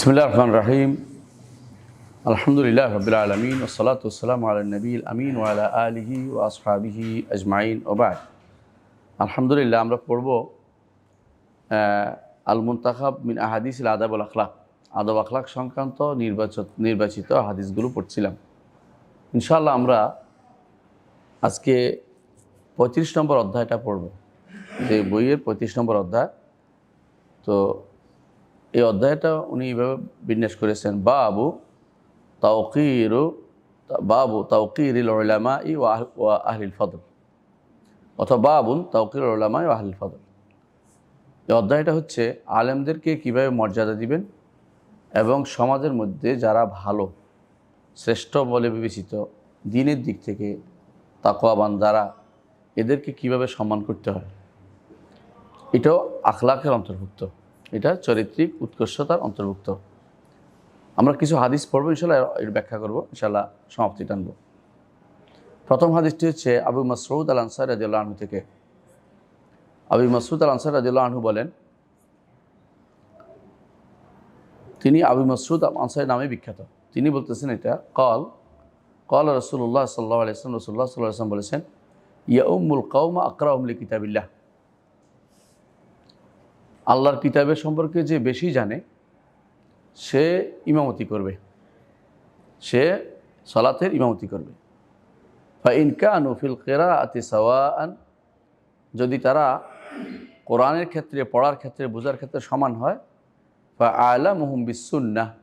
বিসমুল্লাহ রহমান রাহিম আলহামদুলিল্লাহ রবিল আলমিন ওসলাত ওসালাম আল নবীল আমিন ওয়ালা আলিহি ও আসফাবিহি আজমাইন ওবাদ আলহামদুলিল্লাহ আমরা পড়ব আল মুন্তাখাব মিন আহাদিস আদাব আল আখলাক। আদব আখলাক সংক্রান্ত নির্বাচিত নির্বাচিত হাদিসগুলো পড়ছিলাম। ইনশাআল্লাহ আমরা আজকে পঁয়ত্রিশ নম্বর অধ্যায়টা পড়ব। যে বইয়ের পঁয়ত্রিশ নম্বর অধ্যায়। তো এই অধ্যায়টা উনি এইভাবে বিন্যাস করেছেন, বাবু তাওকির বাবু তাওকির ওলামা ই ওয়া আহলিল ফদল। অথবা বাবুন তাওকির ওলামা ও আহলিল ফদল। এই অধ্যায়টা হচ্ছে আলেমদেরকে কীভাবে মর্যাদা দিবেন এবং সমাজের মধ্যে যারা ভালো, শ্রেষ্ঠ বলে বিবেচিত, দিনের দিক থেকে তাকোয়াবান যারা, এদেরকে কীভাবে সম্মান করতে হয়? এটাও আখলাকের অন্তর্ভুক্ত। এটা চরিত্রিক উৎকর্ষতার অন্তর্ভুক্ত। আমরা কিছু হাদিস পড়ব ইনশাল্লাহ এর ব্যাখ্যা করব ইনশাল্লাহ সমাপ্তি টানব। প্রথম হাদিসটি হচ্ছে আবু মাসরুদ আল আনসার রাজিউল্লাহ আনহু থেকে। আবু মাসরুদ আল আনসার রাজিউল্লাহ আনহু বলেন, তিনি আবু মাসরুদ আনসারের নামে বিখ্যাত। তিনি বলতেছেন এটা, কল কল রসুল্লাহ সাল্লাহ আলিয়াম রসুল্লাহ সাল্লাহ আসলাম বলেছেন, ইয়াউমুল কৌমা আকরা উমলি কিতাবিল্লাহ। আল্লাহর কিতাবের সম্পর্কে যে বেশি জানে, সে ইমামতি করবে। সে সলাতের ইমামতি করবে। বা ইনকা নফিল কেরা আতি সাওয়ান যদি তারা কোরআনের ক্ষেত্রে, পড়ার ক্ষেত্রে, বোঝার ক্ষেত্রে সমান হয় বা আলা মুহম বিসুন্না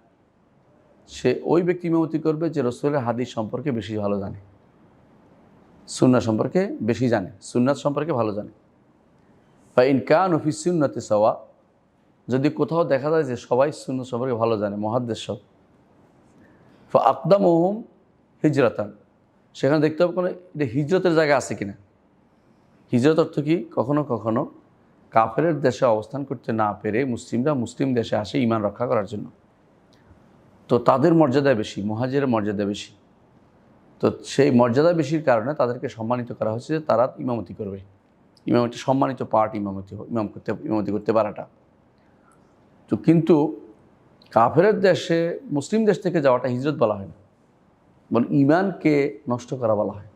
সে ওই ব্যক্তি ইমামতি করবে যে রসুলের হাদিস সম্পর্কে বেশি ভালো জানে। সুন্না সম্পর্কে বেশি জানে। সুন্নাত সম্পর্কে ভালো জানে। বা ইনকান অফিসুন্নতে সওয়া, যদি কোথাও দেখা যায় যে সবাই শূন্য সম্পর্কে ভালো জানে, মহাদ্দেশ। সব আকদাম ওহম হিজরতান। সেখানে দেখতে হবে কোনো, এটা হিজরতের জায়গা আছে কিনা। হিজরত অর্থ কি? কখনো কখনো কাফেরের দেশে অবস্থান করতে না পেরে মুসলিমরা মুসলিম দেশে আসে ইমান রক্ষা করার জন্য। তো তাদের মর্যাদা বেশি মহাজের মর্যাদা বেশি। তো সেই মর্যাদা বেশির কারণে তাদেরকে সম্মানিত করা হয়েছে যে তারা ইমামতি করবে। ইমামতি সম্মানিত পার্ট ইমামতি ইমাম করতে ইমামতি করতে পারাটা। তো কিন্তু কাফেরের দেশে, মুসলিম দেশ থেকে যাওয়াটা হিজরত বলা হয় না। বল ইমানকে নষ্ট করা বলা হয়।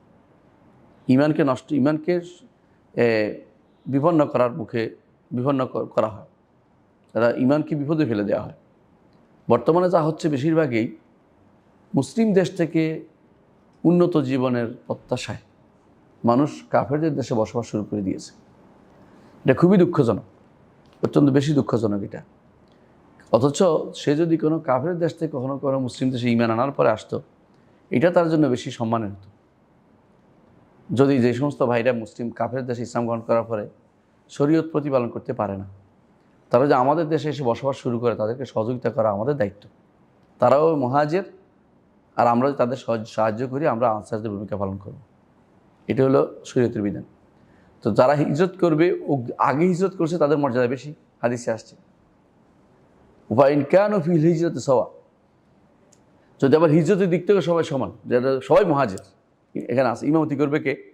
ইমানকে নষ্ট, ইমানকে বিপন্ন করার মুখে বিপন্ন করা হয়। তারা ইমানকে বিপদে ফেলে দেওয়া হয়। বর্তমানে যা হচ্ছে বেশিরভাগই মুসলিম দেশ থেকে উন্নত জীবনের প্রত্যাশায়। মানুষ কাফেরদের দেশে বসবাস শুরু করে দিয়েছে। এটা খুবই দুঃখজনক, অত্যন্ত বেশি দুঃখজনক এটা। অথচ সে যদি কোনো কাফের দেশ থেকে কখনো কোনো মুসলিম দেশে ইমান আনার পরে আসতো, এটা তার জন্য বেশি সম্মানের হতো। যদি যে সমস্ত ভাইরা মুসলিম কাফের দেশে ইসলাম গ্রহণ করার পরে শরীয়ত প্রতিপালন করতে পারে না, তারা যে আমাদের দেশে এসে বসবাস শুরু করে, তাদেরকে সহযোগিতা করা আমাদের দায়িত্ব। তারাও মহাজের, আর আমরা তাদের সাহায্য করি, আমরা আনসারদের ভূমিকা পালন করব। এটা হলো শরীয়তের বিধান। তো যারা হিজরত করবে, ও আগে হিজরত করছে, তাদের মর্যাদা বেশি। হাদিসে আসছে। উপায়ন কেন ফিল হিজরত সওয়া। যদি আবার হিজরতের দিক থেকে সবাই সমান যারা সবাই মহাজের, এখানে আছে, ইমামতি করবে কে?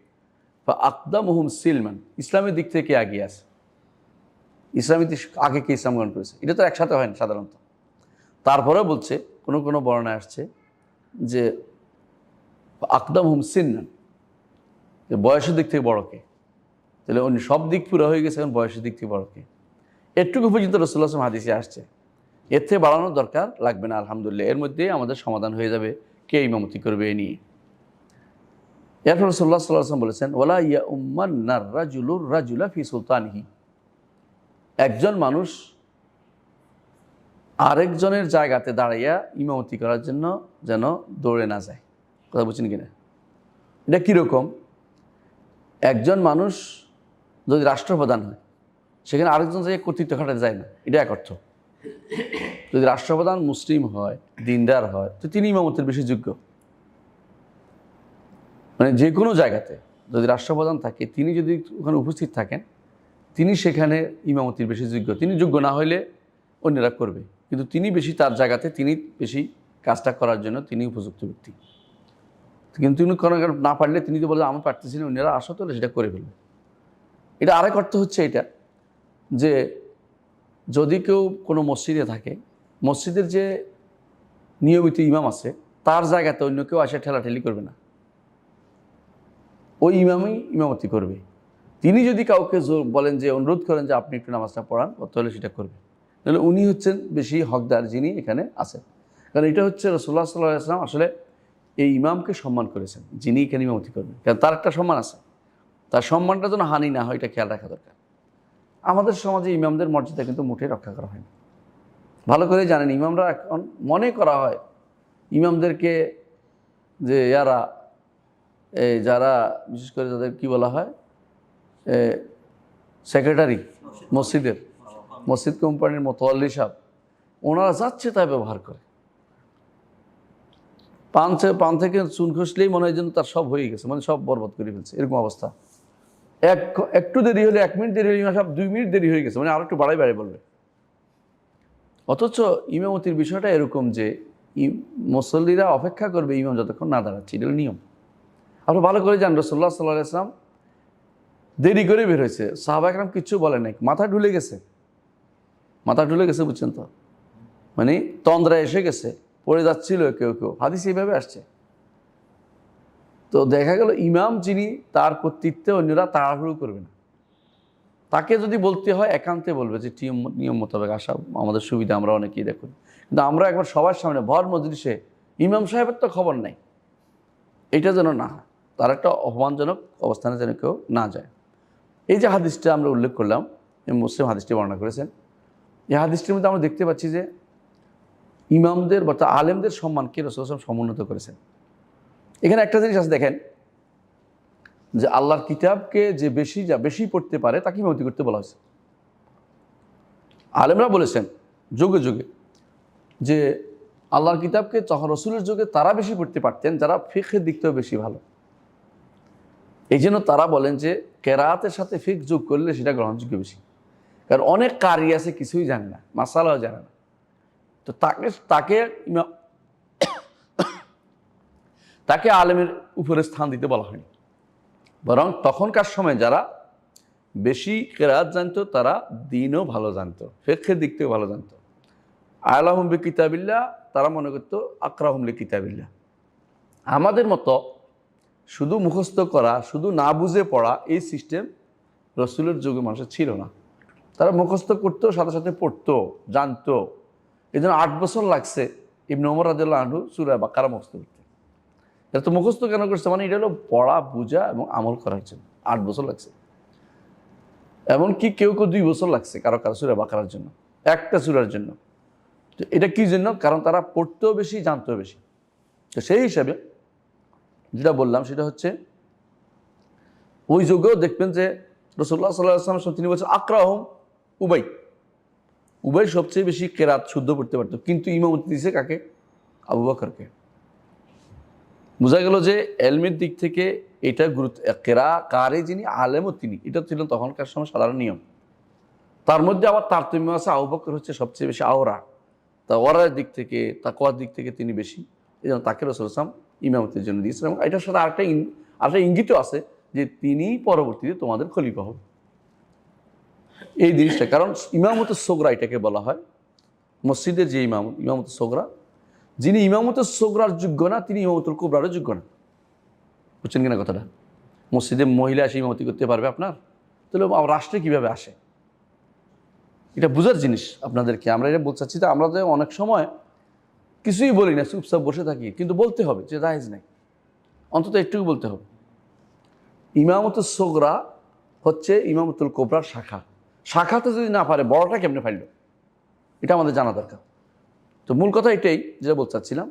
বা আকদা মোহম সিলমান। ইসলামের দিক থেকে এগিয়ে আছে। ইসলামের দিক আগে কে ইসলাম গ্রহণ করেছে? এটা তো একসাথে হয় না সাধারণত। তারপরেও বলছে, কোনো কোনো বর্ণায় আসছে যে আকদম হুম সিন্নান যে বয়সের দিক থেকে বড় কে? তাহলে উনি সব দিক পুরো হয়ে গেছে, এখন বয়সের দিক থেকে বড় কে? এটুকু পর্যন্ত রসুল্লাহ আসলাম হাদিসে আসছে। এর থেকে বাড়ানোর দরকার লাগবে না, আলহামদুলিল্লাহ। এর মধ্যে আমাদের সমাধান হয়ে যাবে, কে ইমামতি করবে এ নিয়ে। এরপর রসুল্লাহ সাল্লাহ আসলাম বলেছেন ওলা ইয়া উম্মান রাজুলুর রাজুলা ফি সুলতানহি। একজন মানুষ আরেকজনের জায়গাতে দাঁড়াইয়া ইমামতি করার জন্য যেন দৌড়ে না যায়। কথা বুঝছেন কিনা? এটা কীরকম? একজন মানুষ যদি রাষ্ট্রপ্রধান হয়, সেখানে আরেকজন জায়গায় কর্তৃত্ব খাটাতে যায় না, এটা এক অর্থ। যদি রাষ্ট্রপ্রধান মুসলিম হয়, দিনদার হয়, তো তিনি ইমামতের বেশি যোগ্য। মানে যে কোনো জায়গাতে যদি রাষ্ট্রপ্রধান থাকে, তিনি যদি ওখানে উপস্থিত থাকেন, তিনি সেখানে ইমামতির বেশি যোগ্য। তিনি যোগ্য না হলে অন্যরা করবে। কিন্তু তিনি বেশি তার জায়গাতে তিনি বেশি কাজটা করার জন্য তিনি উপযুক্ত ব্যক্তি। কিন্তু তিনি কোনো না পারলে তিনি তো বলে, আমি পারতেছি না, অন্যরা আসো তো সেটা করে ফেলবে এটা আরেক অর্থ হচ্ছে এটা, যে যদি কেউ কোনো মসজিদে থাকে, মসজিদের যে নিয়মিত ইমাম আছে, তার জায়গাতে অন্য কেউ আসে ঠেলাঠেলি করবে না। ওই ইমামই ইমামতি করবে। তিনি যদি কাউকে বলেন যে, অনুরোধ করেন যে, আপনি একটু নামাজটা পড়ান তাহলে সেটা করবে। তাহলে উনি হচ্ছেন বেশি হকদার যিনি এখানে আছেন। কারণ এটা হচ্ছে রসুল্লাহ সাল্লাহ আসলে এই ইমামকে সম্মান করেছেন, যিনি এখানে ইমামতি করবেন। কারণ তার একটা সম্মান আছে। তার সম্মানটা যেন হানি না হয়, এটা খেয়াল রাখা দরকার। আমাদের সমাজে ইমামদের মর্যাদা কিন্তু মোটেই রক্ষা করা হয় না। ভালো করে জানেন, ইমামরা এখন মনে করা হয়, ইমামদেরকে যে ইয়ারা যারা, বিশেষ করে যাদের কি বলা হয় সেক্রেটারি, মসজিদের, মসজিদ কোম্পানির মোতোয়াল্লি সাহেব, ওনারা যাচ্ছে তাই ব্যবহার করে। পান পান থেকে চুন খসলেই মনে হয় যেন তার সব হয়ে গেছে মানে সব বরবাদ করে ফেলছে, এরকম অবস্থা। এক একটু দেরি হলে এক মিনিট দেরি হলে সাহেব দুই মিনিট দেরি হয়ে গেছে মানে আরও একটু বাড়াই বাড়াই বলবে। অথচ ইমামতির বিষয়টা এরকম যে মুসল্লিরা অপেক্ষা করবে ইমাম যতক্ষণ না দাঁড়াচ্ছে, এটা নিয়ম। আপনি ভালো করে জান রসল্লাহ সাল্লাহ ইসলাম দেরি করে বের হয়েছে। সাহাবা একরাম কিচ্ছু বলে নাই, মাথা ঢুলে গেছে। মাথা ঢুলে গেছে, বুঝছেন তো? মানে তন্দ্রা এসে গেছে। পড়ে যাচ্ছিল কেউ কেউ। হাদিস এইভাবে আসছে। তো দেখা গেল ইমাম যিনি, তার কর্তৃত্বে অন্যরা তাড়াহুড়ো করবে না। তাকে যদি বলতে হয়, একান্তে বলবে যে, নিয়ম নিয়ম মোতাবেক আসা আমাদের সুবিধা, আমরা অনেকেই দেখুন কিন্তু আমরা একবার সবার সামনে, ভর মজলিসে, ইমাম সাহেবের তো খবর নাই। এটা যেন না হয়, তার একটা অপমানজনক অবস্থানে যেন কেউ না যায়। এই যে হাদিসটা আমরা উল্লেখ করলাম মুসলিম হাদিসটি বর্ণনা করেছেন। এই হাদিসটির মধ্যে আমরা দেখতে পাচ্ছি যে ইমামদের বা আলেমদের সম্মানকে রসুল আসলাম সমুন্নত করেছেন? এখানে একটা জিনিস আছে, দেখেন, যে আল্লাহর কিতাবকে যে বেশি, যা বেশি পড়তে পারে, তাকে ইমামতি করতে বলা হয়েছে। আলেমরা বলেছেন, যুগে যুগে, যে আল্লাহর কিতাবকে তখন রসুলের যুগে তারা বেশি পড়তে পারতেন, যারা ফিখের দিক থেকেও বেশি ভালো। এই জন্য তারা বলেন যে, কেরাতের সাথে ফিক যোগ করলে সেটা গ্রহণযোগ্য বেশি। কারণ অনেক কারি আছে, কিছুই জানে না, মাসালাও জানে না। তো তাকে তাকে তাকে আলেমের উপরে স্থান দিতে বলা হয়নি। বরং তখনকার সময় যারা বেশি কেরাত জানতো, তারা দিনও ভালো জানতো ফেক্ষের দিক থেকে ভালো জানতো। আলাহম বি কিতাবিল্লা তারা মনে করতো, আকরাহম লি কিতাবিল্লা আমাদের মতো শুধু মুখস্থ করা, শুধু না বুঝে পড়া এই সিস্টেম রসুলের যুগে মানুষের ছিল না। তারা মুখস্থ করতো, সাথে সাথে পড়তো, জানতো। এই জন্য আট বছর লাগছে ইবনে ওমর রাদিল্লাহ আনহু সুরা বাকারা মুখস্থ করতে। এটা তো মুখস্থ কেন করছে? মানে এটা হলো পড়া, বোঝা এবং আমল করার জন্য আট বছর লাগছে। এমনকি কেউ কেউ দুই বছর লাগছে কারও কারও সুরা বাকারার জন্য, একটা সুরার জন্য। তো এটা কি জন্য? কারণ তারা পড়তেও বেশি, জানতেও বেশি। তো সেই হিসাবে যেটা বললাম সেটা হচ্ছে, ওই যুগেও দেখবেন যে রসুল্লাহ সাল্লাহ আসলাম তিনি বলছেন, আকরাহম উবাই। উবাই সবচেয়ে বেশি কেরাত শুদ্ধ পড়তে পারতো। কিন্তু ইমামতি দিছে কাকে? আবু বকরকে। বোঝা গেল যে এলমের দিক থেকে এটা গুরুত্ব কেরা, কারে যিনি আলেমও তিনি। এটা ছিল তখনকার সময় সাধারণ নিয়ম। তার মধ্যে আবার তারতম্য আছে। আবু বকর হচ্ছে সবচেয়ে বেশি আওরা। তা ওরার দিক থেকে, তাকওয়ার দিক থেকে তিনি বেশি। এই জন্য তাকে রসুল ইসলাম ইমামতির জন্য দিয়েছিলেন। এটার সাথে আরেকটা আরেকটা ইঙ্গিতও আছে যে তিনি পরবর্তীতে তোমাদের খলিফা হবে এই জিনিসটা, কারণ ইমামত সোগরা এটাকে বলা হয়। মসজিদের যে ইমাম, ইমামত সোগরা, যিনি ইমামত সোগরার যোগ্য না, তিনি ইমামতুল কুবরারও যোগ্য না। বুঝছেন কিনা কথাটা? মসজিদে মহিলা এসে ইমামতি করতে পারবে আপনার? তাহলে রাষ্ট্রে কীভাবে আসে? এটা বোঝার জিনিস আপনাদেরকে। আমরা এটা বলতে চাচ্ছি যে আমরা যে অনেক সময় কিছুই বলি না, চুপচাপ বসে থাকি, কিন্তু বলতে হবে যে জাহেজ নাই। অন্তত একটু বলতে হবে। ইমামত সোগরা হচ্ছে ইমামতুল কোবরার শাখা। শাখাতে যদি না পারে, বড়টা কেমনে ফাইল? এটা আমাদের জানা দরকার। তো মূল কথা এটাই যেটা বলতে চাচ্ছিলাম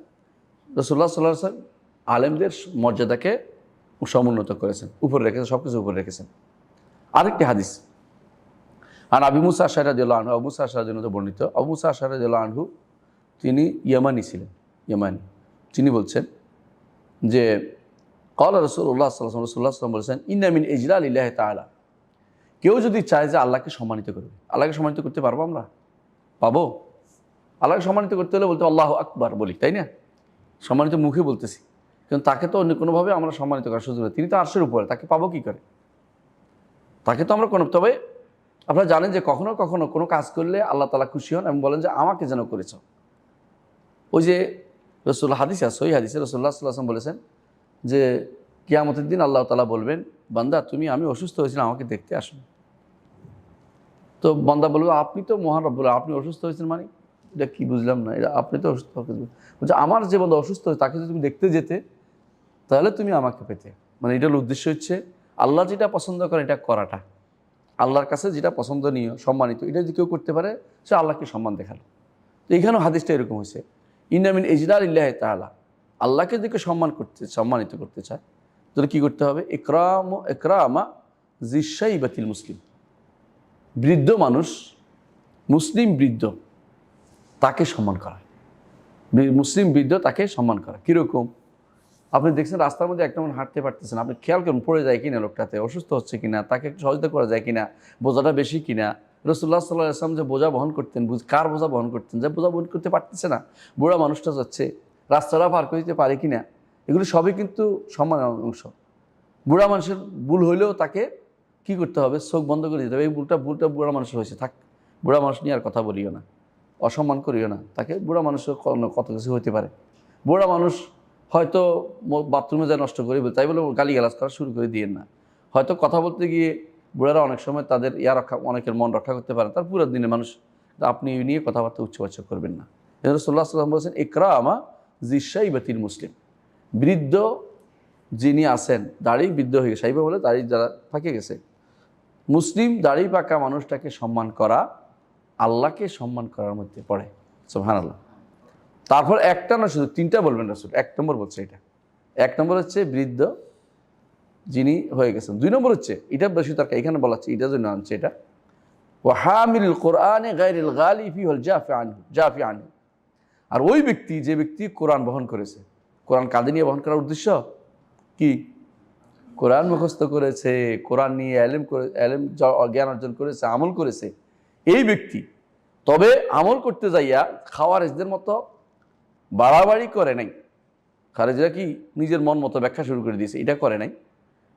রসুল্লাহ সাল্লাহ সাল্লাম আলেমদের মর্যাদাকে সমুন্নত করেছেন, উপরে রেখেছেন সব কিছু উপরে রেখেছেন। আরেকটি হাদিস আর আবি মুসা আশারাদিল্লা আনহু, আবু মুসা আশারাদিল্লা বর্ণিত। আবু মুসা আশারাদিল্লা আনহু, তিনি ইয়ামানি ছিলেন, ইয়ামানি। তিনি বলছেন যে কল রসুল্লাহ সাল্লাম রসুল্লাহ সাল্লাম বলেছেন ইন্নামিন ইজলাল ইল্লাহ তালা কেউ যদি চায় যে আল্লাহকে সম্মানিত করবে, আল্লাহকে সম্মানিত করতে পারব আমরা? পাবো। আল্লাহকে সম্মানিত করতে হলে বলতে আল্লাহ আকবার বলি, তাই না? সম্মানিত মুখে বলতেছি। কিন্তু তাকে তো অন্য কোনোভাবে আমরা সম্মানিত করার সুযোগ তিনি তো আর্শের উপরে, তাকে পাবো কি করে? তাকে তো আমরা কোনো, তবে আপনারা জানেন যে কখনো কখনো কোনো কাজ করলে আল্লাহ তালা খুশি হন এবং বলেন যে, আমাকে যেন করেছ। ওই যে রসুল্লাহ হাদিস ওই হাদিসে রসুল্লাহ সাল্লাম বলেছেন যে, কিয়ামতের দিন আল্লাহ তালা বলবেন বান্দা, তুমি, আমি অসুস্থ হয়েছিলাম, আমাকে দেখতে আসুন। তো বান্দা বলবে আপনি তো মহান রব্বুল আপনি অসুস্থ হয়েছেন মানে? এটা কি বুঝলাম না, এটা আপনি তো অসুস্থ বলছে, আমার যে বন্ধু অসুস্থ হয়েছে, তাকে যদি তুমি দেখতে যেতে, তাহলে তুমি আমাকে পেতে। মানে এটার উদ্দেশ্য হচ্ছে, আল্লাহ যেটা পছন্দ করে, এটা করাটা। আল্লাহর কাছে যেটা পছন্দনীয়, সম্মানিত, এটা যদি কেউ করতে পারে, সে আল্লাহকে সম্মান দেখাল। তো এখানেও হাদিসটা এরকম হয়েছে ইনামিন ইজলাল ইল্লাহ তাআলা আল্লাহকে দিকে সম্মান করতে, সম্মানিত করতে চায় তাহলে কী করতে হবে? একরাম একরামা জিসাই বাতিল মুসলিম। বৃদ্ধ মানুষ, মুসলিম বৃদ্ধ, তাকে সম্মান করা মুসলিম বৃদ্ধ তাকে সম্মান করা কীরকম? আপনি দেখছেন রাস্তার মধ্যে একটা হাঁটতে পারতেছেন। আপনি খেয়াল করুন, পড়ে যায় কিনা লোকটাতে, অসুস্থ হচ্ছে কিনা, তাকে একটু সহযোগিতা করা যায় কিনা, বোঝাটা বেশি কিনা। রসুল্লাহ সাল্লাহ আসলাম যে বোঝা বহন করতেন কার বোঝা বহন করতেন? যে বোঝা বহন করতে পারতেছে না। বুড়া মানুষটা যাচ্ছে, রাস্তাটা পার করে দিতে পারে কিনা? এগুলো সবই কিন্তু সম্মানের অংশ। বুড়া মানুষের ভুল হইলেও তাকে কি করতে হবে? চোখ বন্ধ করে দিতে হবে। এই ভুলটা ভুলটা বুড়া মানুষের হয়েছে। থাক, বুড়া মানুষ নিয়ে আর কথা বলিও না। অসম্মান করিও না। তাকে বুড়া মানুষের কত কিছু হতে পারে। বুড়া মানুষ হয়তো বাথরুমে যায় নষ্ট করে তাই বলে গালি গালাজ করা শুরু করে দিয়ে না। হয়তো কথা বলতে গিয়ে বুড়ারা অনেক সময় তাদের ইয়া রক্ষা, অনেকের মন রক্ষা করতে পারে তার পুরো দিনে মানুষ, আপনি নিয়ে কথাবার্তা উচ্চবাচ্য করবেন না। রসুল্লাহ সাল্লাম বলছেন ইকরা আমা জিসাই বাতিল মুসলিম। বৃদ্ধ যিনি আছেন, দাড়ি বৃদ্ধ হয়ে গেছে। বলে দাড়ি যারা পাকে গেছে। মুসলিম দাড়ি পাকা মানুষটাকে সম্মান করা আল্লাহকে সম্মান করার মধ্যে পড়ে। সোহান আল্লাহ তারপর একটা না শুধু তিনটা বলবেন রসুল। এক নম্বর বলছে এটা। এক নম্বর হচ্ছে বৃদ্ধ যিনি হয়ে গেছেন। দুই নম্বর হচ্ছে, এটা বেশি তার এখানে বলা হচ্ছে এটা জন্য আনছে এটা। ও হামিল কোরআনে গাইরিল গালিফি হল জাফি আনহু জাফি আনহু। আর ওই ব্যক্তি, যে ব্যক্তি কোরআন বহন করেছে কোরআন কাঁদে নিয়ে বহন করার উদ্দেশ্য? কি? কোরআন মুখস্থ করেছে, কোরআন নিয়ে এলেম করে জ- জ্ঞান অর্জন করেছে, আমল করেছে। এই ব্যক্তি তবে আমল করতে যাইয়া খাওয়ারেজদের মতো বাড়াবাড়ি করে নাই। খারেজরা কি নিজের মন মতো ব্যাখ্যা শুরু করে দিয়েছে? এটা করে নাই।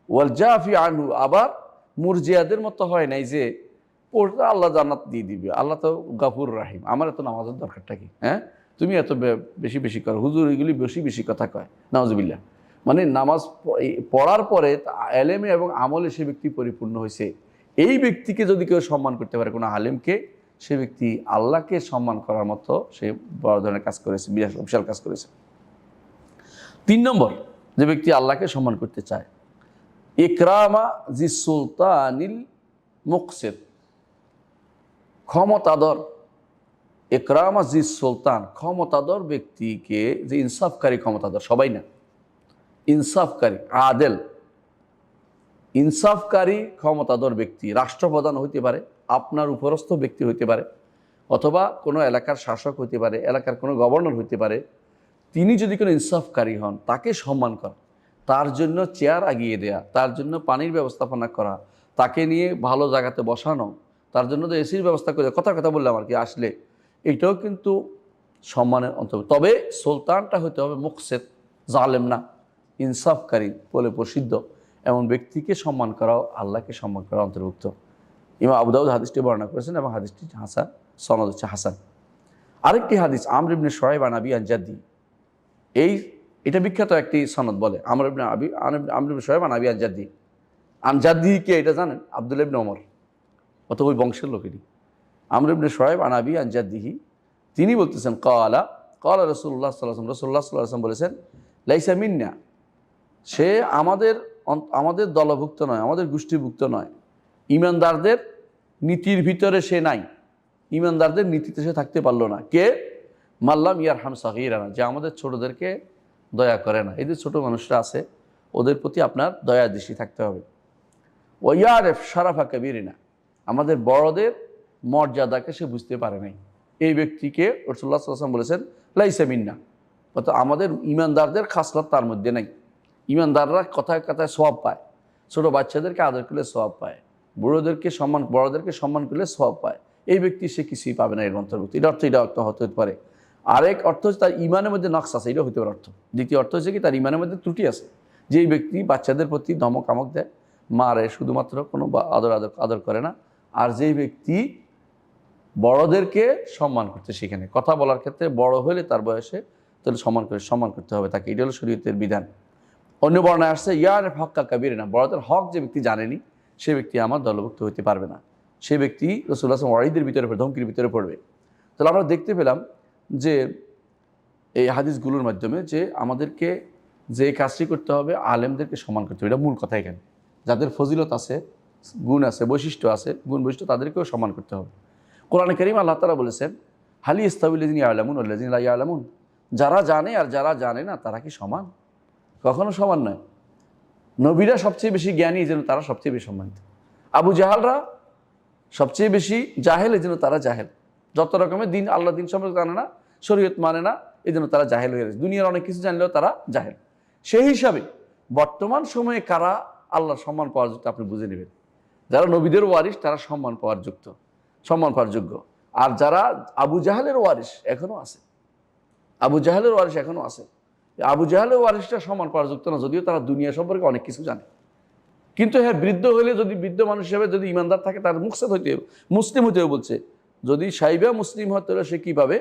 ওয়াল জাফি আনহু, আবার মুরজিয়াদের মতো হয় নাই যে, পড়তে আল্লাহ জান্নাত দিয়ে দিবে। আল্লাহ তো গাফুর রাহিম। আমার এত নামাজের দরকারটা কি? হ্যাঁ? তুমি এত বেশি বেশি করো। হুজুর এগুলি বেশি বেশি কথা কয়। নাওজবিল্লা মানে নামাজ পড়ার পরে এলেমে এবং আমলে সে ব্যক্তি পরিপূর্ণ হয়েছে। এই ব্যক্তিকে যদি কেউ সম্মান করতে পারে, কোনো আলেমকে, সে ব্যক্তি আল্লাহকে সম্মান করার মতো সে বড় ধরনের কাজ করেছে বিশাল কাজ করেছে। তিন নম্বর, যে ব্যক্তি আল্লাহকে সম্মান করতে চায়। ইকরামা জি সুলতানিল মুকসেদ। ক্ষমতাদর ইকরামা জি সুলতান ক্ষমতাদর ব্যক্তিকে যে ইনসাফকারী ক্ষমতাদর সবাই না, ইনসাফকারী, আদেল, ইনসাফকারী ক্ষমতাদর ব্যক্তি, রাষ্ট্রপ্রধান হইতে পারে, আপনার উপরস্থ ব্যক্তি হইতে পারে, অথবা কোনো এলাকার শাসক হইতে পারে, এলাকার কোনো গভর্নর হইতে পারে, তিনি যদি কোনো ইনসাফকারী হন, তাকে সম্মান করা, তার জন্য চেয়ার আগিয়ে দেয়া, তার জন্য পানির ব্যবস্থাপনা করা, তাকে নিয়ে ভালো জায়গাতে বসানো, তার জন্য তো এসির ব্যবস্থা করে কথার কথা বললাম আর কি, আসলে এটাও কিন্তু সম্মানের অন্তর্ভুক্ত তবে সুলতানটা হতে হবে মুকসেদ জালেম না। ইনসাফকারী, বলে প্রসিদ্ধ। এমন ব্যক্তিকে সম্মান করাও আল্লাহকে সম্মান করা অন্তর্ভুক্ত। ইমা আবুদাউদ হাদিসটি বর্ণনা করেছেন এবং হাদিসটি হাসান, সনদ হচ্ছে হাসান। আরেকটি হাদিস, আমর ইবনে সোহেব আনাবি আনজাদ্দি। এই, এটা বিখ্যাত একটি সনদ বলে, আমর ইবনে আবি, আমর ইবনে সোহেব আনাবি আনজাদ্দি আনজাদ্দি। কে এটা জানেন আব্দুল ওমর। অত ওই বংশের লোকেরই। আমর ইবনে সোহেব আনাবি আনজাদ্দিহি তিনি বলতেছেন, কালা কালা রসুল্লাহ সাল্লাম রসুল্লাহ সাল্লাম বলেছেন, লাইসা মিন্না, সে আমাদের আমাদের দলভুক্ত নয়, আমাদের গোষ্ঠীভুক্ত নয়। ইমানদারদের নীতির ভিতরে সে নাই। ইমানদারদের নীতিতে সে থাকতে পারল না। কে? মাল্লাম ইয়ার হাম সাহিরানা যে আমাদের ছোটদেরকে দয়া করে না। যে ছোটো মানুষরা আছে, ওদের প্রতি আপনার দয়া দৃষ্টি থাকতে হবে। ওয়ারেফ সারাফা কবিরিনা, আমাদের বড়দের মর্যাদাকে সে বুঝতে পারে নাই। এই ব্যক্তিকে রসুল্লাহ সাল্লাম বলেছেন, লাইসা মিন্না। অর্থাৎ আমাদের ইমানদারদের খাসলত তার মধ্যে নাই। ইমানদাররা কথায় কথায় সব পায়। ছোট বাচ্চাদেরকে আদর করলে সব পায়। বুড়োদেরকে সম্মান, বড়দেরকে সম্মান করলে সব পায়। এই ব্যক্তি সে কিছুই পাবে না এর অন্তর্ভুক্ত এটা অর্থ, এটা একটা হতে পারে। আরেক অর্থ হচ্ছে তার ইমানের মধ্যে নকশ আছে, এটা হতে পারে অর্থ। দ্বিতীয় অর্থ হচ্ছে কি, তার ইমানের মধ্যে ত্রুটি আছে। যেই ব্যক্তি বাচ্চাদের প্রতি ধমক আমক দেয়, মারে, শুধুমাত্র কোনো আদর আদর আদর করে না, আর যেই ব্যক্তি বড়দেরকে সম্মান করতে সেখানে কথা বলার ক্ষেত্রে বড় হলে তার বয়সে তাহলে সম্মান করে সম্মান করতে হবে তাকে। এটা হলো শরীয়তের বিধান। অন্য বর্ণায় আসছে ইয়ার হক্কা কাবির না। বড়দের হক যে ব্যক্তি জানেনি, সে ব্যক্তি আমার দলভুক্ত হতে পারবে না। সে ব্যক্তি রসুল্লাহ আসলাম ওয়ারিদের ভিতরে পড়বে ধমকির ভিতরে পড়বে। তাহলে আমরা দেখতে পেলাম যে এই হাদিসগুলোর মাধ্যমে যে আমাদেরকে যে কাজটি করতে হবে, আলেমদেরকে সম্মান করতে হবে। এটা মূল কথা এখানে। যাদের ফজিলত আছে, গুণ আছে, বৈশিষ্ট্য আছে, গুণ বৈশিষ্ট্য তাদেরকেও সম্মান করতে হবে। কোরআন করিম আল্লাহ তালা বলেছেন, হালি ইস্তাবিল্লিন আলামুন আল্লাহিন আলামুন যারা জানে আর যারা জানে না, তারা কি সমান? কখনো সমান নয়। নবীরা সবচেয়ে বেশি জ্ঞানী যেন তারা সবচেয়ে বেশি সম্মানিত। আবু জাহালরা সবচেয়ে বেশি জাহেল, এই জন্য তারা জাহেল। যত রকমের দিন আল্লাহ দিন সম্পর্কে জানে না, শরীয়ত মানে না, এই জন্য তারা জাহেল হয়ে গেছে। দুনিয়ার অনেক কিছু জানলেও তারা জাহেল। সেই হিসাবে বর্তমান সময়ে কারা আল্লাহর সম্মান পাওয়ার যুক্ত, আপনি বুঝে নেবেন। যারা নবীদের ওয়ারিস তারা সম্মান পাওয়ার যুক্ত। সম্মান পাওয়ার যোগ্য আর যারা আবু জাহালের ওয়ারিস এখনও আছে। আবু জাহালের ওয়ারিস এখনও আছে। আবু জাহালের ওয়ারিসটা সম্মান পাওয়ার যুক্ত না, যদিও তারা দুনিয়া সম্পর্কে অনেক কিছু জানে। কিন্তু হ্যাঁ বৃদ্ধ হলে যদি বৃদ্ধ মানুষ হিসেবে যদি ইমানদার থাকে, তার মুখসাদ হইতে মুসলিম হতেও বলছে। যদি সাইবা মুসলিম হয়, তাহলে সে কী পাবে?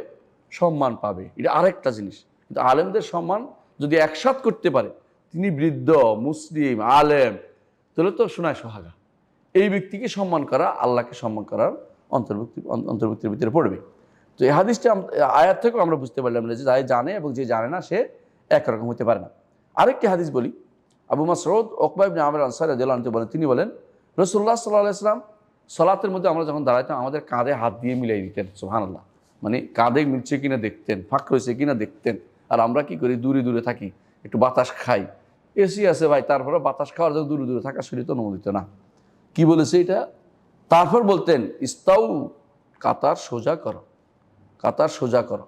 সম্মান পাবে। এটা আরেকটা জিনিস। কিন্তু আলেমদের সম্মান যদি একসাথ করতে পারে, তিনি বৃদ্ধ, মুসলিম, আলেম, তাহলে তো শোনায় সোহাগা। এই ব্যক্তিকে সম্মান করা, আল্লাহকে সম্মান করার অন্তর্ভুক্তি অন্তর্ভুক্তির ভিতরে পড়বে। তো এই হাদিসটা আয়াত থেকেও আমরা বুঝতে পারলাম যে যাই জানে এবং যে জানে না সে একরকম হতে পারে না। আরেকটি হাদিস বলি। আবু মাসরুদ ওকবা ইবনে আমর আনসার রাদিয়াল্লাহু বলেন, তিনি বলেন রসুল্লাহ সাল্লাহ ইসলাম সলাতের মধ্যে আমরা যখন দাঁড়াইতাম, আমাদের কাঁধে হাত দিয়ে মিলাই দিতেন, সুবহানাল্লাহ। মানে কাঁধে মিলছে কিনা দেখতেন, ফাঁক রয়েছে কিনা দেখতেন। আর আমরা কি করি? দূরে দূরে থাকি, একটু বাতাস খাই। এসি আছে ভাই তারপরে বাতাস খাওয়ার জন্য দূরে দূরে থাকা শরীর তো অনুমোদিত না। কি বলেছে এটা? তারপর বলতেন, ইস্তাউ, কাতার সোজা করো, কাতার সোজা করো।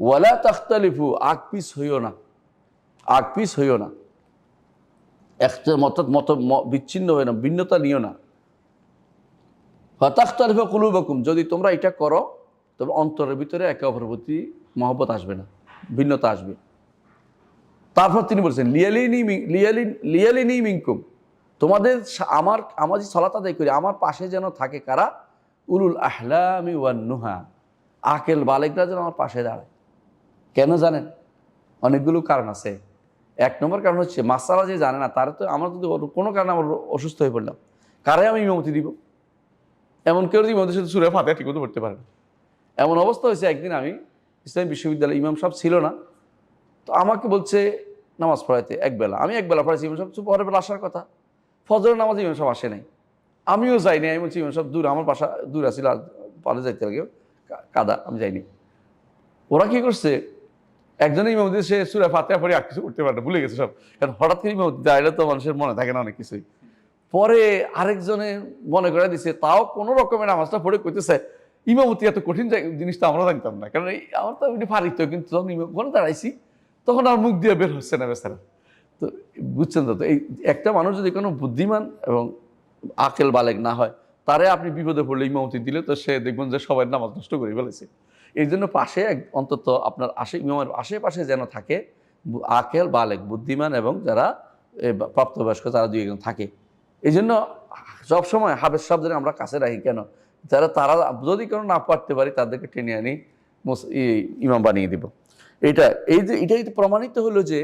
ওয়ালা তাখতালিফু, আগ পিস হইও না, আগ পিস হইও না। একটা মত মত বিচ্ছিন্ন হয়ে না, ভিন্নতা নিও না। হতাখতালিফা কুলুবাকুম, যদি তোমরা এটা করো, তবে অন্তরের ভিতরে একে অপরের প্রতি মহব্বত আসবে না, ভিন্নতা আসবে। তারপর তিনি বলছেন, লিয়ালিনি মি- লিয়ালি, লিয়ালিনি মিঙ্কুম তোমাদের আমার আমার যে সলাত আদায় করি, আমার পাশে যেন থাকে কারা? উলুল আহলামি ওয়ান নুহা। আকেল বালেকরা যেন আমার পাশে দাঁড়ায়। কেন জানেন? অনেকগুলো কারণ আছে। এক নম্বর কারণ হচ্ছে, মাসালা যে জানে না, তার তো আমার যদি কোনো কারণে আমার অসুস্থ হয়ে পড়লাম, কারে আমি ইমামতি দিব? এমন কেউ যদি ইমামতির সাথে সুরে ফাতে ঠিক মতো পড়তে পারে না। এমন অবস্থা হয়েছে একদিন আমি ইসলামী বিশ্ববিদ্যালয়ে ইমাম সাহেব ছিল না, তো আমাকে বলছে, নামাজ পড়াইতে, একবেলা। আমি একবেলা পড়াইছি, ইমাম সাহেব পরের বেলা আসার কথা। ফজরের নামাজ ইমাম সাহেব আসে নাই। আমিও যাইনি, আমি বলছি, ইমাম সাহেব দূর, আমার বাসা দূর আছিল আর পালে যাইতে লাগে কাদা, আমি যাইনি। ওরা কি করছে, একজনে ইমামতি সে সুরা ফাতে পড়ে আর কিছু করতে পারে না, ভুলে গেছে সব। কারণ হঠাৎ করে ইমামতি এটা তো মানুষের মনে থাকে না অনেক কিছুই। পরে আরেকজনে মনে করে দিছে, তাও কোনো রকমের নামাজটা পড়ে করতেছে ইমামতি এত কঠিন জিনিসটা আমরা জানতাম না। কারণ এই আমার তো এমনি পারিত কিন্তু যখন ইমাম দাঁড়াইছি, তখন আর মুখ দিয়ে বের হচ্ছে না বেচারা। তো বুঝছেন তো এই একটা মানুষ যদি কোনো বুদ্ধিমান এবং আকেল বালেক না হয়, তারে আপনি বিপদে পড়লে ইমামতি দিলে তো সে দেখবেন যে সবাই নামাজ নষ্ট করে ফেলেছে। এই জন্য পাশে অন্তত আপনার আশে, ইমামের আশেপাশে যেন থাকে আকেল, বালেক, বুদ্ধিমান এবং যারা প্রাপ্তবয়স্ক, তারা দুই একজন থাকে। এই জন্য সবসময় হাবের শব্দের আমরা কাছে রাখি, কেন? যারা, তারা যদি কেন না পারতে পারি, তাদেরকে টেনে আনি ইমাম বানিয়ে দিব। এটা এই যে, এটাই প্রমাণিত হলো যে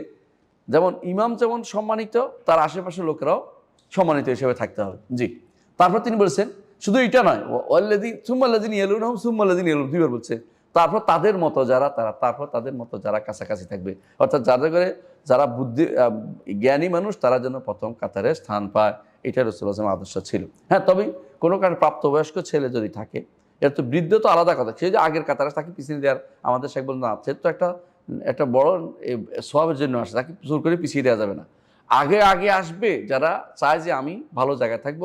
যেমন ইমাম যেমন সম্মানিত, তার আশেপাশের লোকেরাও সম্মানিত হিসেবে থাকতে হবে। জি। তারপর তিনি বলছেন, শুধু এটা নয় ওয়াল্লাদিন সুম্মাল্লাদিন ইয়েলুন হম সুম্মাল্লাদিন ইয়েলুন দুইবার বলছে, তারপর তাদের মতো যারা, তারা তারপর তাদের মতো যারা কাছাকাছি থাকবে। অর্থাৎ যাদের করে যারা বুদ্ধি জ্ঞানী মানুষ, তারা যেন প্রথম কাতারে স্থান পায় এটা রসুল আসলাম আদর্শ ছিল। হ্যাঁ তবে কোনো কারণে প্রাপ্তবয়স্ক ছেলে যদি থাকে, এর তো বৃদ্ধ তো আলাদা কথা, সে যে আগের কাতারে তাকে পিছিয়ে দেওয়ার আমাদের শেখ বলুন না, সে তো একটা একটা বড় সবের জন্য আসে, তাকে জোর করে পিছিয়ে দেওয়া যাবে না। আগে আগে আসবে যারা চায় যে আমি ভালো জায়গায় থাকব,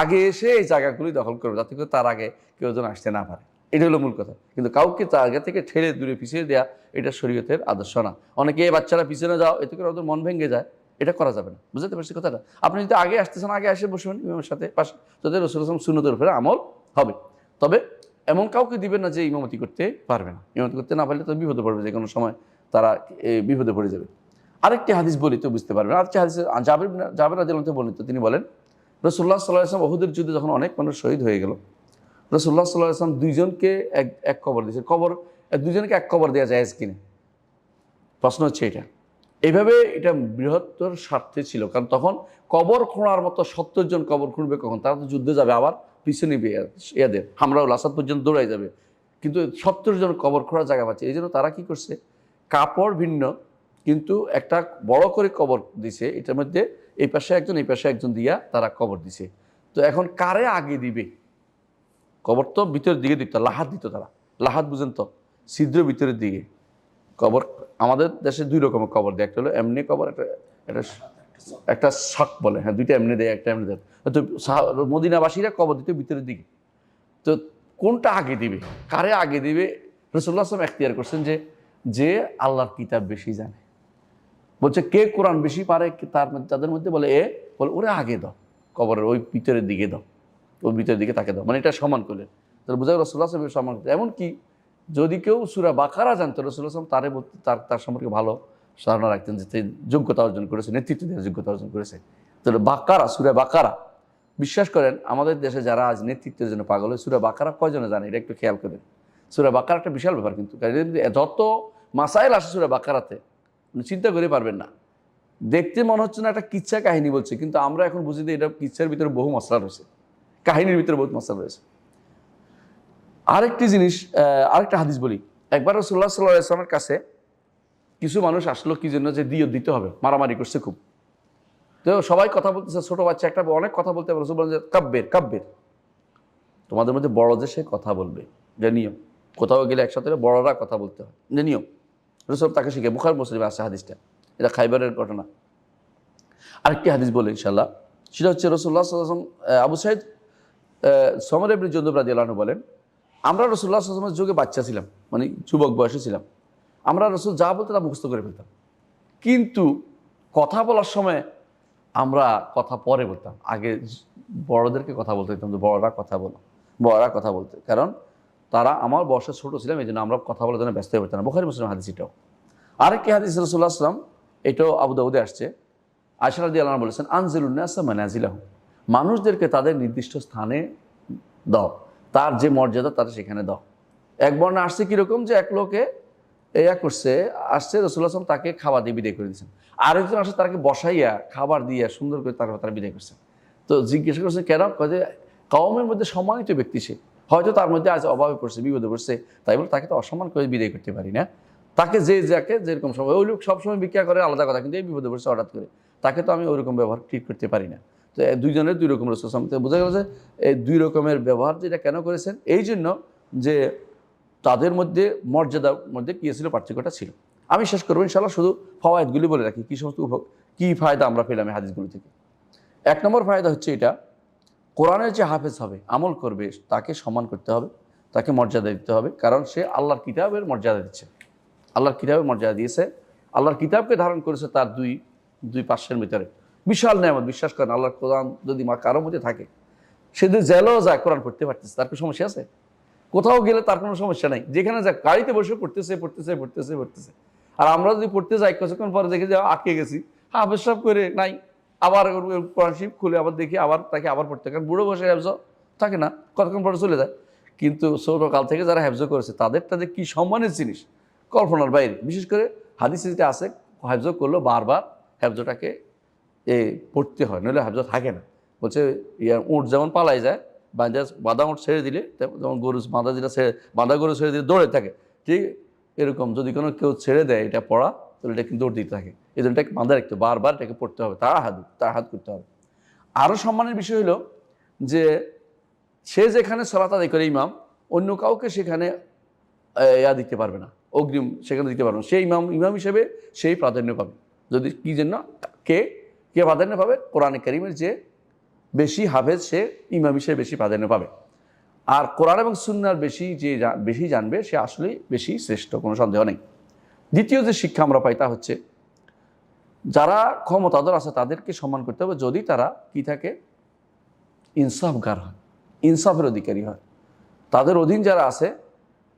আগে এসে এই জায়গাগুলি দখল করবে, যাতে করে তার আগে কেউ যেন আসতে না পারে। এটা হলো মূল কথা। কিন্তু কাউকে তার আগে থেকে ঠেলে দূরে পিছিয়ে দেওয়া এটা শরীয়তের আদর্শ না। অনেকে বাচ্চারা পিছনে যাও, এতে করে ওদের মন ভেঙে যায়, এটা করা যাবে না। বুঝতে পারছি কথাটা? আপনি যদি আগে আসতেছেন, আগে এসে বসবেন ইমামের সাথে পাশে যাতে রসুল আসলাম শূন্যদের উপরে আমল হবে। তবে এমন কাউকে দিবেন না যে ইমামতি করতে পারবে না। ইমামতি করতে না পারলে তো বিপদে পড়বে, যে কোনো সময় তারা বিপদে পড়ে যাবে। আরেকটি হাদিস বলি তো বুঝতে পারবেন। আরেকটি হাদিস জাবের জাবের রাজিয়ালতে বর্ণিত, তিনি বলেন রসুল্লাহ সাল্লাহ আসলাম অহুদের যুদ্ধে যখন অনেক মানুষ শহীদ হয়ে গেল রসুল্লাহ সাল্লাহ আসলাম দুইজনকে এক এক কবর দিয়েছে। কবর দুজনকে এক কবর দেওয়া যায় কিনে প্রশ্ন হচ্ছে এটা। এইভাবে এটা বৃহত্তর স্বার্থে ছিল, কারণ তখন কবর খোঁড়ার মতো সত্তর জন কবর খুঁড়বে কখন? তারা তো যুদ্ধে যাবে আবার। পিছনে ইয়াদের, হামরাও লাসাদ পর্যন্ত দৌড়াই যাবে। কিন্তু সত্তর জন কবর খোঁড়ার জায়গা পাচ্ছে, এই জন্য তারা কি করছে? কাপড় ভিন্ন, কিন্তু একটা বড় করে কবর দিছে, এটার মধ্যে এই পাশে একজন, এই পাশে একজন দিয়া তারা কবর দিছে। তো এখন কারে আগে দিবে? কবর তো ভিতরের দিকে দিত, লাহাত দিত তারা। লাহাত বুঝেন তো, ছিদ্র ভিতরের দিকে। কবর, আমাদের দেশে দুই রকমের কবর দেয় একটা হলো এমনি কবর, একটা একটা একটা শক বলে হ্যাঁ দুইটা এমনি দেয়, একটা এমনি দেয়। তো মদিনাবাসীরা কবর দিত ভিতরের দিকে। তো কোনটা আগে দিবে? কারে আগে দিবে? রসুল্লাহ আসলাম এখতিয়ার করছেন যে যে আল্লাহর কিতাব বেশি জানে। বলছে, কে কোরআন বেশি পারে? তার তাদের মধ্যে বলে, এ, বলে, ওরে আগে দাও, কবরের ওই ভিতরের দিকে দাও, ওই ভিতরের দিকে তাকে দাও। মানে এটা সমান করলেন। তাহলে বোঝা রসুল্লাহ আসলামের সমান এমনকি যদি কেউ সুরা বাকারা জানতো রসুল্লাহ আসলাম তারে বলতে, তার তার সম্পর্কে ভালো ধারণা রাখতেন যে তিনি যোগ্যতা অর্জন করেছে, নেতৃত্ব দেওয়ার যোগ্যতা অর্জন করেছে। তাহলে বাকারা, সুরা বাকারা। বিশ্বাস করেন, আমাদের দেশে যারা আজ নেতৃত্বের জন্য পাগল হয়, সুরা বাকারা কয়জনে জানে? এটা একটু খেয়াল করেন। সুরা বাকারা একটা বিশাল ব্যাপার কিন্তু যত মাসাইল আসে সুরা বাকারাতে, আপনি চিন্তা করে পারবেন না। দেখতে মনে হচ্ছে না একটা কিচ্ছা কাহিনী বলছে, কিন্তু আমরা এখন বুঝি যে এটা কিচ্ছার ভিতরে বহু মশলা রয়েছে। কাহিনীর ভিতরে বহু মশলা রয়েছে। আরেকটি জিনিস আরেকটা হাদিস বলি। একবার রসুল্লাহ সাল্লাহ আসলামের কাছে কিছু মানুষ আসলো কি জন্য যে দিও দিতে হবে? মারামারি করছে খুব। তো সবাই কথা বলতেছে, ছোট বাচ্চা একটা অনেক কথা বলতে বলেন যে কাব্যের কাব্যের। তোমাদের মধ্যে বড় যে সে কথা বলবে, যে নিয়ম। কোথাও গেলে একসাথে বড়রা কথা বলতে হয়, যে নিয়ম। রসুল তাকে শিখে বুখার, মুসলিম আছে হাদিসটা। এটা খাইবারের ঘটনা। আরেকটি হাদিস বলে ইনশাল্লাহ সেটা হচ্ছে রসুল্লাহ সাল্লাম আবু সাইদ সমর জন্দুবরাদি আল্লাহ বলেন, আমরা রসুল্লাহ সাল্লামের যুগে বাচ্চা ছিলাম মানে যুবক বয়সে ছিলাম। আমরা রসুল যা বলতে তা মুখস্থ করে ফেলতাম। কিন্তু কথা বলার সময় আমরা কথা পরে বলতাম। আগে বড়দেরকে কথা বলতে দিতাম যে, বড়রা কথা বলো। বড়রা কথা বলতে। কারণ তারা আমার বয়সে ছোট ছিলাম এই জন্য আমরা কথা বলার জন্য ব্যস্ত হয়ে পড়তাম। বোখারি মুসলিম হাদিস এটাও আরেকটি হাদিস রসুল্লাহ আসলাম এটাও আবু দাউদে আসছে। আশারাদি আল্লাহ বলেছেন আনজিলুন্নাসা মানাজিলাহ। মানুষদেরকে তাদের নির্দিষ্ট স্থানে দাও। তার যে মর্যাদা, তার সেখানে দাও। এক বর্ণা আসছে কীরকম যে, এক লোকে এয়া করছে, আসছে রসুল্লাহ আসলাম তাকে খাবার দিয়ে বিদায় করে দিয়েছেন। আর একজন আসছে তাকে বসাইয়া খাবার দিয়ে সুন্দর করে তারপর তারা বিদায় করছে। তো জিজ্ঞেস করছে, কেন? যে, কওমের মধ্যে সম্মানিত ব্যক্তি সে। হয়তো তার মধ্যে আজ অভাবে পড়ছে, বিপদে পড়ছে। তাই বলে তাকে তো অসম্মান করে বিদায় করতে পারি না। তাকে যে যাকে যেরকম সময় ওই লোক সবসময় ভিক্ষা করে, আলাদা কথা, কিন্তু এই বিপদে পড়ছে হঠাৎ করে। তাকে তো আমি ওইরকম ব্যবহার ঠিক করতে পারি না। তো দুইজনের দুই রকম রসুল বোঝা গেল যে এই দুই রকমের ব্যবহার যেটা কেন করেছেন? এই জন্য যে তাদের মধ্যে মর্যাদার মধ্যে কী ছিল? পার্থক্যটা ছিল। আমি শেষ করব ইনশাল্লাহ শুধু ফওয়ায়দগুলি বলে রাখি, কী সমস্ত কী ফায়দা আমরা পেলাম এই হাদিসগুলি থেকে? এক নম্বর ফায়দা হচ্ছে এটা, কোরআনের যে হাফেজ হবে, আমল করবে, তাকে সম্মান করতে হবে, তাকে মর্যাদা দিতে হবে, কারণ সে আল্লাহর কিতাবের মর্যাদা দিচ্ছে। আল্লাহর কিতাবের মর্যাদা দিয়েছে, আল্লাহর কিতাবকে ধারণ করেছে তার দুই দুই পার্শ্বের ভিতরে। বিশাল নেয়ামত, বিশ্বাস করেন, আল্লাহর কোরআন যদি মা কারোর মধ্যে থাকে, সে যদি জেলেও যায় কোরআন পড়তে পারতেছে, তার কোনো সমস্যা আছে? কোথাও গেলে তার কোনো সমস্যা নাই। যেখানে যাক, গাড়িতে বসে পড়তেছে পড়তেছে পড়তেছে পড়তেছে। আর আমরা যদি পড়তে যাই, কিছুক্ষণ পরে দেখে যে, আটকে গেছি। হাফেজ সাহেব করে নাই। আবার কোরআন খুলে আবার দেখি, আবার তাকে আবার পড়তে। কারণ বুড়ো বসে হেফজ থাকে না, কতক্ষণ পরে চলে যায়। কিন্তু ছোটকাল থেকে যারা হেফজ করেছে তাদের তাদের কী সম্মানের জিনিস, কল্পনার বাইরে। বিশেষ করে হাদিসে যেটা আছে, হেফজ করলেও বারবার, হেফজটাকে এ পড়তে হয়, নইলে হেফজ থাকে না। বলছে ইয়া উঁট যেমন পালাই যায় বাঁধা বাঁধা উঁট ছেড়ে দিলে যেমন গরু, বাঁধা যেটা ছেড়ে বাঁধা গরু ছেড়ে দিলে দৌড়ে থাকে। ঠিক এরকম যদি কোনো কেউ ছেড়ে দেয় এটা পড়া, তাহলে এটা কিন্তু দৌড় দিতে থাকে। এই জন্য এটাকে বাঁধা রাখতে বারবার এটাকে পড়তে হবে। তার হাত তার হাত করতে হবে। আরও সম্মানের বিষয় হলো যে, সে যেখানে সলাত আদায় করে ইমাম, অন্য কাউকে সেখানে ইয়া দিতে পারবে না। অগ্রিম সেখানে দিতে পারবে না। সেই ইমাম ইমাম হিসেবে সেই প্রাধান্য পাবে। যদি কী জন্য কে কে প্রাধান্য পাবে? কোরআনে করিমের যে বেশি হাফেজ সে ইমাম হিসেবে বেশি প্রাধান্য পাবে। আর কোরআন এবং সুন্নার বেশি যে বেশি জানবে, সে আসলেই বেশি শ্রেষ্ঠ, কোনো সন্দেহ নেই। দ্বিতীয় যে শিক্ষা আমরা পাই তা হচ্ছে, যারা ক্ষমতাধর আছে তাদেরকে সম্মান করতে হবে যদি তারা কি থাকে? ইনসাফগার হয়, ইনসাফের অধিকারী হয়। তাদের অধীন যারা আছে,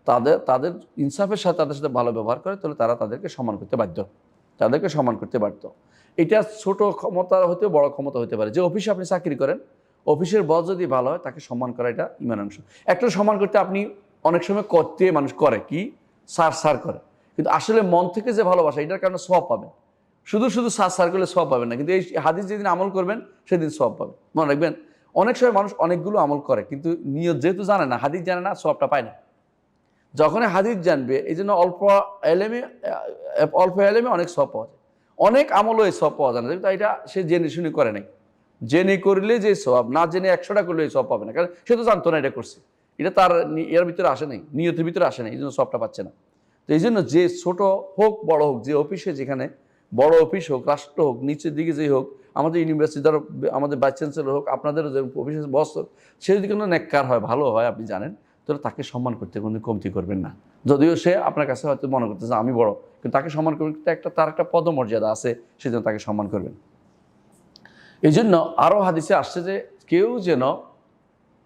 তাদের তাদের ইনসাফের সাথে, তাদের সাথে ভালো ব্যবহার করে, তাহলে তারা তাদেরকে সম্মান করতে বাধ্য। তাদেরকে সম্মান করতে বাধ্য এটা ছোট ক্ষমতা হতে বড় ক্ষমতা হতে পারে। যে অফিসে আপনি চাকরি করেন, অফিসের বস যদি ভালো হয়, তাকে সম্মান করা এটা ইমান অংশ। একটা সম্মান করতে আপনি অনেক সময় করতে মানুষ করে কি? সার সার করে। কিন্তু আসলে মন থেকে যে ভালোবাসা, এটার কারণে সব পাবেন। শুধু শুধু সার সার করলে সব পাবেন না। কিন্তু এই হাদিস যেদিন আমল করবেন, সেদিন সব পাবেন। মনে রাখবেন, অনেক সময় মানুষ অনেকগুলো আমল করে, কিন্তু নিয়ত যেহেতু জানে না, হাদিস জানে না সবটা পায় না। যখনই হাদিস জানবে, এই জন্য অল্প এলেমে অল্প এলেমে অনেক সব পাওয়া যায়। অনেক আমলও এই সব পাওয়া যায় না, কিন্তু এটা সে জেনে শুনে করে নাই। জেনে করলে যে সব না জেনে একশোটা করলে এই সব পাবে না, কারণ সে তো জানতো না এটা করছে। এটা তার এর ভিতরে আসে নাই, নিয়তের ভিতরে আসে নাই, এই জন্য সবটা পাচ্ছে না। তো এই জন্য যে ছোট হোক, বড় হোক, যে অফিসে যেখানে, বড় অফিস হোক, রাষ্ট্র হোক, নিচের দিকে যেই হোক, আমাদের ইউনিভার্সিটি ধরো, আমাদের ভাইস চ্যান্সেলর হোক, আপনাদেরও যে অফিসের বস হোক, সে যদি কোনো নেককার হয়, ভালো হয়, আপনি জানেন তাহলে তাকে সম্মান করতে কোনো কমতি করবেন না। যদিও সে আপনার কাছে হয়তো মনে করতেছে, আমি বড়। কিন্তু তাকে সম্মান করতে একটা, তার একটা পদমর্যাদা আছে, সেজন্য তাকে সম্মান করবেন। এই জন্য আরও হাদিসে আসছে যে, কেউ যেন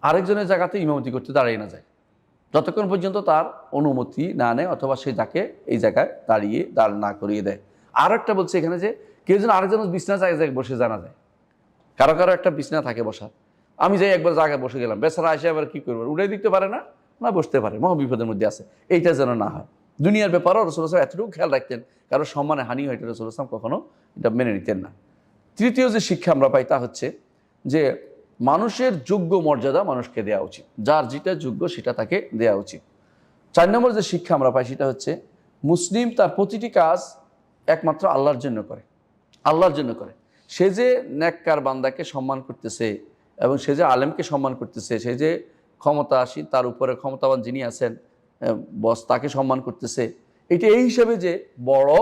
আরেকজনের জায়গাতে ইমামতি করতে দাঁড়িয়ে না যায়। যতক্ষণ পর্যন্ত তার অনুমতি না নেয় অথবা সে তাকে এই জায়গায় দাঁড়িয়ে, দাঁড় না করিয়ে দেয়। আর একটা বলছে এখানে যে, কেউ যেন আরেকজন বিছনা জায়গায় বসে জানা যায়। কারও কারও একটা বিছনা থাকে বসার। আমি যাই একবার জায়গায় বসে গেলাম, বেচারা এসে আবার কী করব? উড়াই দিতে পারে না? না, বসতে পারে। মহা বিপদের মধ্যে আছে। এইটা যেন না হয়। দুনিয়ার ব্যাপারেও রসুল আসলাম এতটুকু খেয়াল রাখতেন, কারও সম্মানে হানি হয় এটা রসুল আসলাম কখনো এটা মেনে নিতেন না। তৃতীয় যে শিক্ষা আমরা পাই তা হচ্ছে যে মানুষের যোগ্য মর্যাদা মানুষকে দেওয়া উচিত। যার যেটা যোগ্য সেটা তাকে দেওয়া উচিত। চার নম্বর যে শিক্ষা আমরা পাই সেটা হচ্ছে মুসলিম তার প্রতিটি কাজ একমাত্র আল্লাহর জন্য করে। আল্লাহর জন্য করে। সে যে ন্যাক্কার বান্দাকে সম্মান করতেছে এবং সে যে আলেমকে সম্মান করতেছে, সে যে ক্ষমতাসীন, তার উপরে ক্ষমতাবান যিনি আছেন বস তাকে সম্মান করতেছে। এটা এই হিসাবে যে বড়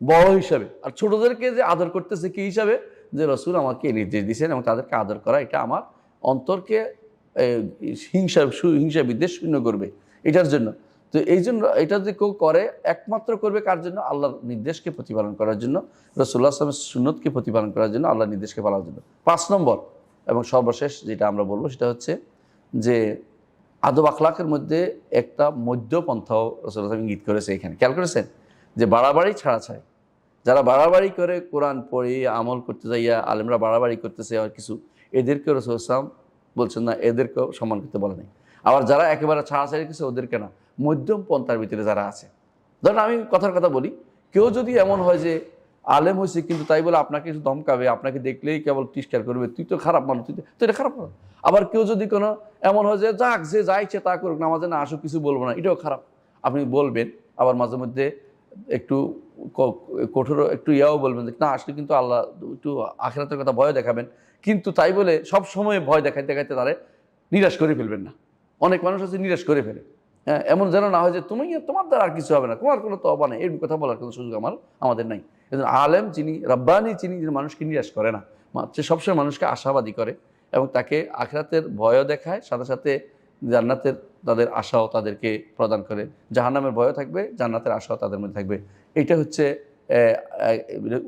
বড় হিসাবে। আর ছোটদেরকে যে আদর করতেছে কি হিসাবে? যে রসুল আমাকে নির্দেশ দিয়েছেন এবং তাদেরকে আদর করা, এটা আমার অন্তরকে হিংসা হিংসা বিদ্বেষ শূন্য করবে এটার জন্য। তো এই জন্য এটা যে কেউ করে, একমাত্র করবে কার জন্য? আল্লাহর নির্দেশকে প্রতিপালন করার জন্য, রসুল্লাহ আসলামের সুন্নতকে প্রতিপালন করার জন্য, আল্লাহর নির্দেশকে পালনের জন্য। পাঁচ নম্বর এবং সর্বশেষ যেটা আমরা বলব সেটা হচ্ছে যে আদব আখলাকের মধ্যে একটা মধ্যপন্থাও আসলাম ইঙ্গিত করেছে এখানে। খেয়াল করেছেন? যে বাড়াবাড়ি ছাড়া ছাড়াই যারা বাড়াবাড়ি করে কোরআন পড়ে, আমল করতে যাইয়া আলেমরা বাড়াবাড়ি করতেছে আর কিছু, এদেরকেও রসুল ইসলাম বলছেন না, এদেরকেও সম্মান করতে বলে নাই। আবার যারা একেবারে ছাড়া ছাড়াছাড়ি কিছু ওদেরকে না, মধ্যম পন্থার ভিতরে যারা আছে। ধরেন আমি কথার কথা বলি, কেউ যদি এমন হয় যে আলেম হয়েছে, কিন্তু তাই বলে আপনাকে ধমকাবে, আপনাকে দেখলেই কেবল তিষ্কার করবে। তুই তো খারাপ মানুষ, তুই তো তো এটা খারাপ মানুষ। আবার কেউ যদি কোনো এমন হয় যে, যাক, যে যা ইচ্ছে তা করুক, নামাজে না আসুক, কিছু বলব না। এটাও খারাপ। আপনি বলবেন, আবার মাঝে মধ্যে একটু কঠোর, একটু ইয়াও বলবেন না, আসলে কিন্তু আল্লাহ একটু আখেরাতের কথা ভয় দেখাবেন। কিন্তু তাই বলে সব সময় ভয় দেখাইতে দেখাইতে তারে নিরাশ করে ফেলবেন না। অনেক মানুষ আছে নিরাশ করে ফেলে। হ্যাঁ এমন যেন না হয় যে, তুমি তোমার দ্বারা আর কিছু হবে না। তোমার কোনো তবা নেই। এই কথা বলার কোনো সুযোগ আমার আমাদের নাই। কিন্তু আলেম যিনি, রব্বানি যিনি যিনি মানুষকে নিরাশ করে না সে সবসময় মানুষকে আশাবাদী করে এবং তাকে আখরাতের ভয়ও দেখায়, সাথে সাথে জান্নাতের তাদের আশাও তাদেরকে প্রদান করে। জাহান্নামের ভয়ও থাকবে, জান্নাতের আশাও তাদের মধ্যে থাকবে। এইটা হচ্ছে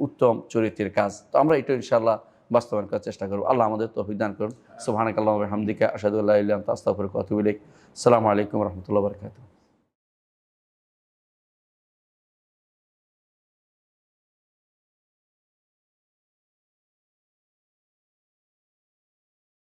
উত্তম চরিত্রের কাজ। তো আমরা এটা ইনশাল্লাহ বাস্তবায়ন করার চেষ্টা করব। আল্লাহ আমাদের তো দান করুন। সুবহানাক আল্লাহ হামদিকা আসাদুল্লাহ ওয়া আতুবু ইলাইক। আসসালামু আলাইকুম রহমতুল্লাহ বরকাতুহ।